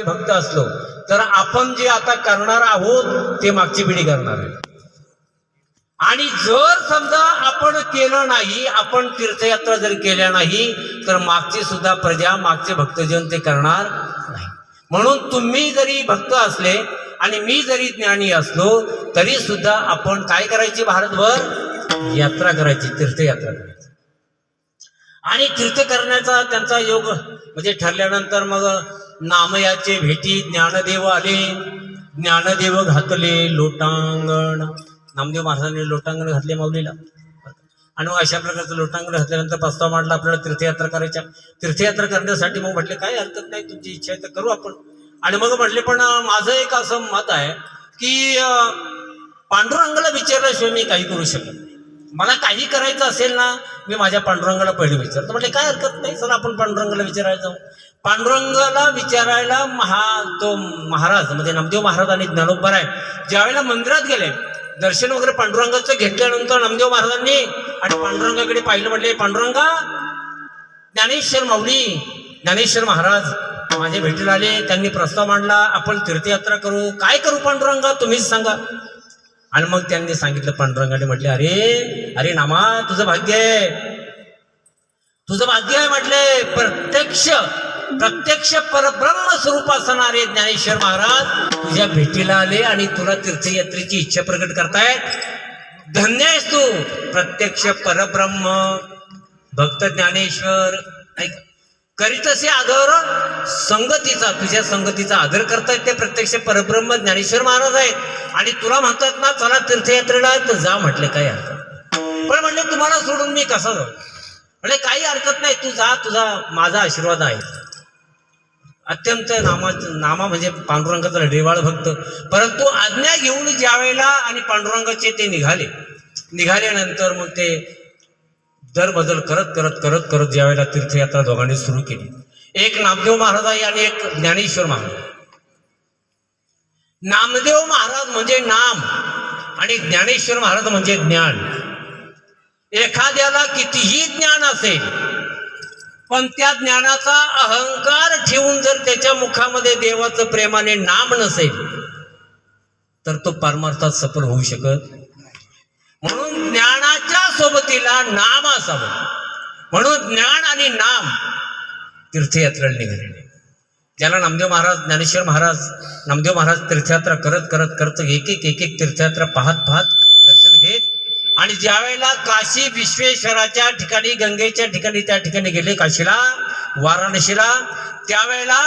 चे भक्त असलो तर आपण जे आता करणार आहोत ते मागची पिढी करणार आहे. आणि जर समजा आपण केलं नाही आपण तीर्थयात्रा जर केल्या नाही तर मागची सुद्धा प्रजा मागचे भक्तजन ते करणार नाही. म्हणून तुम्ही जरी भक्त असले आणि मी जरी ज्ञानी असलो तरी सुद्धा आपण काय करायची भारतभर? यात्रा करायची तीर्थयात्रा करायची. आणि तीर्थ करण्याचा त्यांचा योग म्हणजे ठरल्यानंतर मग नामयाचे भेटी ज्ञानदेव आले. ज्ञानदेव घातले लोटांगण. नामदेव महाराजांनी लोटांगण घातले माऊलीला. आणि मग अशा प्रकारचं लोटांगण घातल्यानंतर प्रस्ताव मांडला आपल्याला तीर्थयात्रा करायच्या. तीर्थयात्रा करण्यासाठी मग म्हटले काय हरकत नाही तुमची इच्छा आहे तर करू आपण. आणि मग म्हटले पण माझं एक असं मत आहे की पांडुरंगाला विचारल्याशिवाय मी काही करू शकत नाही मला काही करायचं असेल ना मी माझ्या पांडुरंगाला पहिले विचारतो. म्हटले काय हरकत नाही सर आपण पांडुरंगाला विचारायला जाऊ. पांडुरंगाला विचारायला महा तो महाराज म्हणजे नामदेव महाराज आणि ज्ञानोबर आहे ज्यावेळेला मंदिरात गेले दर्शन वगैरे पांडुरंगाचं घेतल्यानंतर नामदेव महाराजांनी आणि पांडुरंगाकडे पाहिलं म्हटले पांडुरंगा ज्ञानेश्वर माऊली ज्ञानेश्वर महाराज माझे भेटीला आले त्यांनी प्रस्ताव मांडला आपण तीर्थयात्रा करू. काय करू पांडुरंगा? तुम्हीच सांगा. आणि मग त्यांनी सांगितलं पांडुरंगाने म्हटले अरे अरे नामा तुझं भाग्य आहे. तुझं भाग्य आहे म्हटले. प्रत्यक्ष प्रत्यक्ष परब्रह्म स्वरूप असणारे ज्ञानेश्वर महाराज तुझ्या भेटीला आले आणि तुला तीर्थयात्रेची इच्छा प्रकट करतायत. धन्य आहेस तू प्रत्यक्ष परब्रह्म. भक्त ज्ञानेश्वर ऐक करीत असे आदर संगतीचा तुझ्या संगतीचा आदर करतायत ते प्रत्यक्ष परब्रह्म ज्ञानेश्वर महाराज आहेत. आणि तुला म्हणतात ना चला तीर्थयात्रेला तर जा म्हटले काय हरकत पण म्हणले तुम्हाला सोडून मी कसा जाऊ? म्हणजे काही हरकत नाही तू जा तुझा माझा आशीर्वाद आहे. अत्यंत नामा नामा म्हणजे पांडुरंगाचा रेवाळ भक्त. परंतु आज्ञा घेऊन ज्या वेळेला आणि पांडुरंगाचे ते निघाले. निघाल्यानंतर मग ते दर बदल करत करत करत करत ज्यावेळेला तीर्थयात्रा दोघांनी सुरू केली. एक नामदेव महाराज आहे आणि एक ज्ञानेश्वर महाराज. नामदेव महाराज म्हणजे नाम आणि ज्ञानेश्वर महाराज म्हणजे ज्ञान. एखाद्याला कितीही ज्ञान असेल पण त्या ज्ञानाचा अहंकार ठेवून जर त्याच्या मुखामध्ये देवाचं प्रेमाने नाम नसेल तर तो परमार्थात सफल होऊ शकत म्हणून ज्ञानाच्या सोबतीला नाम असावं. म्हणून ज्ञान आणि नाम तीर्थयात्रेला निघालेले ज्याला नामदेव महाराज ज्ञानेश्वर महाराज नामदेव महाराज तीर्थयात्रा करत करत करत एक एक एक एक तीर्थयात्रा पाहत पाहत दर्शन घेत आणि ज्यावेळेला काशी विश्वेश्वराच्या ठिकाणी गंगेच्या ठिकाणी त्या ठिकाणी गेले काशीला वाराणसीला त्यावेळेला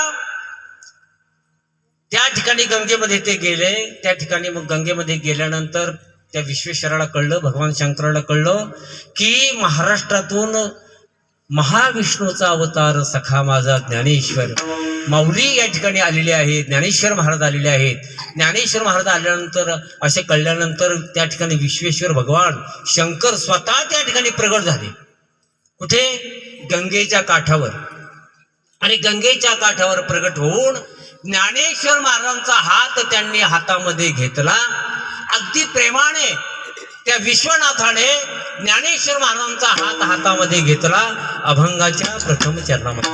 त्या ठिकाणी गंगेमध्ये ते गेले. त्या ठिकाणी मग गंगेमध्ये गेल्यानंतर त्या विश्वेश्वराला कळलं भगवान शंकराला कळलं की महाराष्ट्रातून महाविष्णूचा अवतार सखा माझा ज्ञानेश्वर. माऊली या ठिकाणी आलेले आहेत ज्ञानेश्वर महाराज आलेले आहेत. ज्ञानेश्वर महाराज आल्यानंतर असे कळल्यानंतर त्या ठिकाणी विश्वेश्वर भगवान शंकर स्वतः त्या ठिकाणी प्रगट झाले. कुठे? गंगेच्या काठावर. आणि गंगेच्या काठावर प्रगट होऊन ज्ञानेश्वर महाराजांचा हात त्यांनी हातामध्ये घेतला. अगदी प्रेमाने त्या विश्वनाथाने ज्ञानेश्वर महाराजांचा हात हातामध्ये घेतला अभंगाच्या प्रथम चरणामध्ये.